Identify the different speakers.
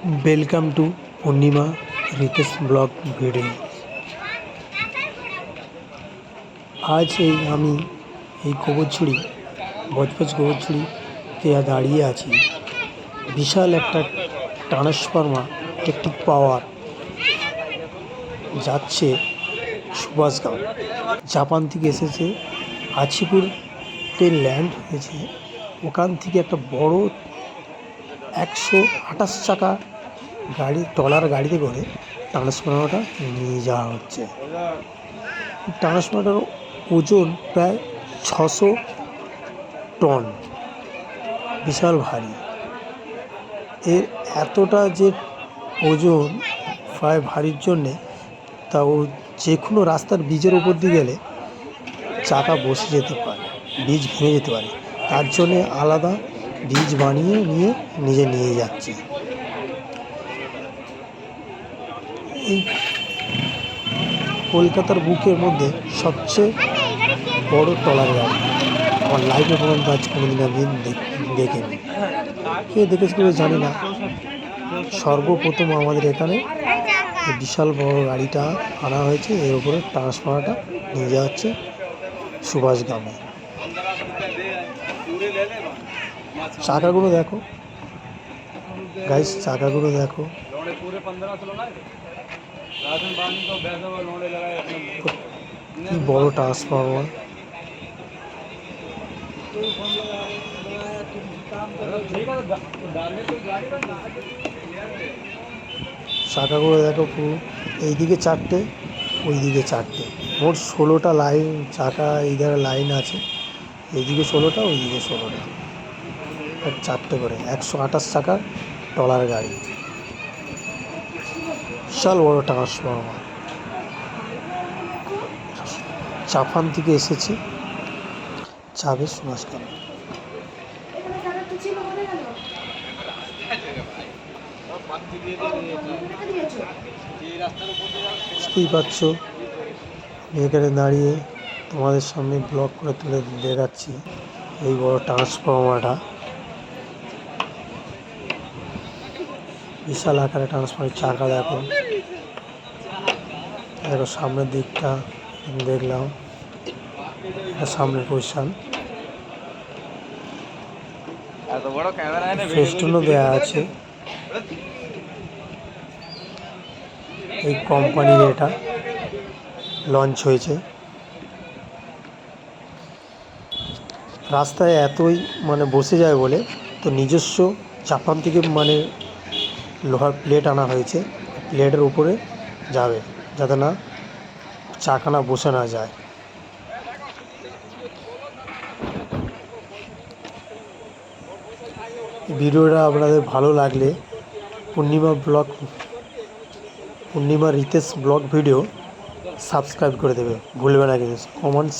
Speaker 1: Welcome to Purnima Ritesh blog video আজ এই আমি এই গোবরছড়ি বজবজ গোবরছড়িতে দাঁড়িয়ে আছি বিশাল একটা ট্রান্সফর্মার ইলেকট্রিক পাওয়ার যাচ্ছে সুভাষগাঁও জাপান থেকে এসেছে আছিপুর আছিপুরতে ল্যান্ড হয়েছে ওখান থেকে একটা বড় একশো আঠাশ চাকা গাড়ি, ট্রলার গাড়িতে করে ট্রান্সফর্মারটা নিয়ে যাওয়া হচ্ছে। ট্রান্সফর্মারটার ওজন প্রায় ছশো টন। বিশাল ভারী। এর এতটা যে ওজন প্রায় ভারীর জন্যে তা ও যে কোনো রাস্তার বীজের উপর দিয়ে গেলে চাকা বসে যেতে পারে বীজ ভেঙে যেতে পারে। তার জন্যে আলাদা বীজ বানিয়ে নিয়ে নিজে নিয়ে যাচ্ছে। এই কলকাতার বুকের মধ্যে সবচেয়ে বড় ট্রলার গাড়ি আমার লাইফে পর্যন্ত আজ কোনোদিন আমি দেখ- দেখিনি। কে দেখেছে কেউ জানি না। সর্বপ্রথম আমাদের এখানে বিশাল বড় গাড়িটা আনা হয়েছে। এর উপরে ট্রান্সফারটা নিয়ে যাওয়া হচ্ছে সুভাষগ্রামে চাকাগুলো দেখো। গাইস চাকাগুলো দেখো। কি বড় ট্রান্সফরমার চাকাগুলো দেখো পুরো। এইদিকে চারটে, ওইদিকে চারটে। মোট ষোলোটা লাইন চাকা এই ধারে লাইন আছে। এইদিকে ষোলোটা, ওইদিকে ষোলোটা। চারটে করে, একশো আঠাশ টাকা ট্রলার গাড়ি। বিশাল বড় ট্রান্সফরমার জাপান থেকে এসেছে। যাবে সুভাষগ্রাম বুঝতেই পারছ? এখানে দাঁড়িয়ে তোমাদের সামনে ব্লক করে তুলে দেখাচ্ছি এই বড় ট্রান্সফর্মারটা বিশাল আকারে ট্রান্সফর্মার চাকা দেখো দেখো সামনের দিকটা দেখলাম। সামনের পজিশন ফেস্টুনও দেওয়া আছে। এই কোম্পানির এটা লঞ্চ হয়েছে। রাস্তায় এতই মানে বসে যায় বলে তো নিজস্ব জাপান থেকে মানে লোহার প্লেট আনা হয়েছে। প্লেটের উপরে যাবে, যাতে না চাকানা বসে না যায়। ভিডিওটা আপনাদের ভালো লাগলে Purnima blog, Purnima Ritesh blog video subscribe করে দেবে। ভুলবে না কিন্তু কমেন্ট